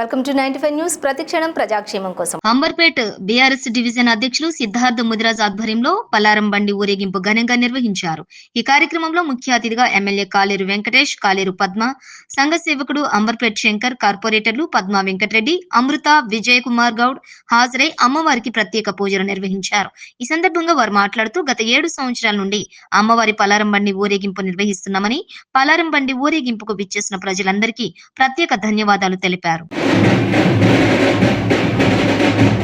Welcome to ninety five news. ప్రతిక్షణం ప్రజాక్షేమం కోసం. అంబర్పేట్ బీఆర్ఎస్ డివిజన్ అధ్యక్షులు సిద్ధార్థ ముదిరాజ్ ఆధ్వర్యంలో పలారం బండి ఊరేగింపు ఘనంగా నిర్వహించారు. ఈ కార్యక్రమంలో ముఖ్య అతిథిగా ఎమ్మెల్యే కాలేరు వెంకటేష్ కాలేరు పద్మ సంఘ సేవకుడు అంబర్పేట్ శంకర్ కార్పొరేటర్లు పద్మ వెంకటరెడ్డి అమృత విజయ్ కుమార్ గౌడ్ హాజరై అమ్మవారికి ప్రత్యేక పూజలు నిర్వహించారు. ఈ సందర్భంగా వారు మాట్లాడుతూ గత ఏడు సంవత్సరాల నుండి అమ్మవారి పలారం బండి ఊరేగింపు నిర్వహిస్తున్నామని పలారం బండి ఊరేగింపుకు విచ్చేసిన ప్రజలందరికీ ప్రత్యేక ధన్యవాదాలు తెలిపారు. フフ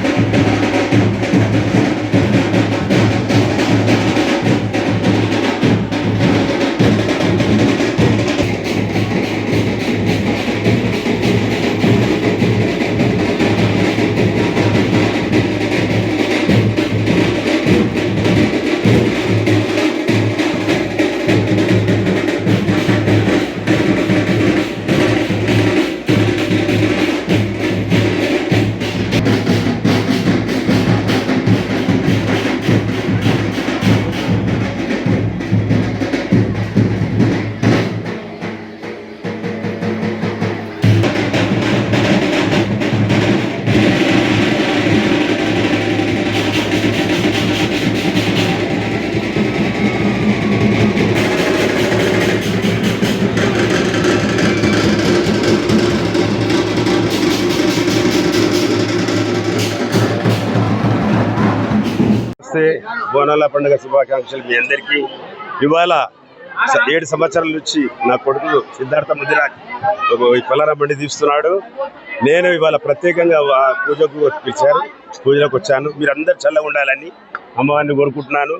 フフ。నమస్తే బోనాల పండుగ శుభాకాంక్షలు మీ అందరికీ. ఇవాళ ఏడు సంవత్సరాల నుంచి నా కొడుకు సిద్ధార్థ ముదిరాజ్ ఒక బండి తీస్తున్నాడు. నేను ఇవాళ ప్రత్యేకంగా ఆ పూజకు పిలిచారు. పూజలకు వచ్చాను. మీరందరూ చల్లగా ఉండాలని అమ్మవారిని కోరుకుంటున్నాను.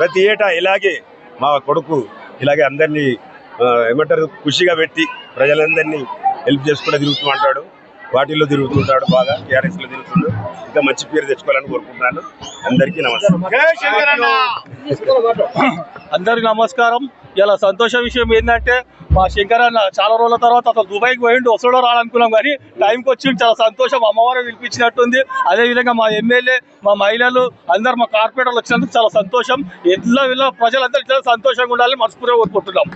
ప్రతి ఏటా ఇలాగే మా కొడుకు ఇలాగే అందరినీ ఏమంటారు ఖుషిగా పెట్టి ప్రజలందరినీ హెల్ప్ చేసుకుంటూ తిరుగుతూ ఉంటాడు. వాటిల్లో తిరుగుతుంటాడు బాగా టీఆర్ఎస్లో లో ఇంకా మంచి పేరు తెచ్చుకోవాలని కోరుకుంటున్నాను. అందరికీ నమస్కారం. అందరికి నమస్కారం. ఇలా సంతోష విషయం ఏంటంటే మా శంకర్ అన్న చాలా రోజుల తర్వాత అసలు దుబాయ్కి పోయిండు వస్తాడో రాడనుకున్నాం కానీ టైంకి వచ్చి చాలా సంతోషం. అమ్మవారు పిలిపించినట్టుంది. అదేవిధంగా మా ఎమ్మెల్యే మా మహిళలు అందరు మా కార్పొరేటర్లు వచ్చినందుకు చాలా సంతోషం. ఎట్లా వీళ్ళ ప్రజలందరూ ఇట్లా సంతోషంగా ఉండాలని మనస్ఫూర్తిగా కోరుకుంటున్నాం.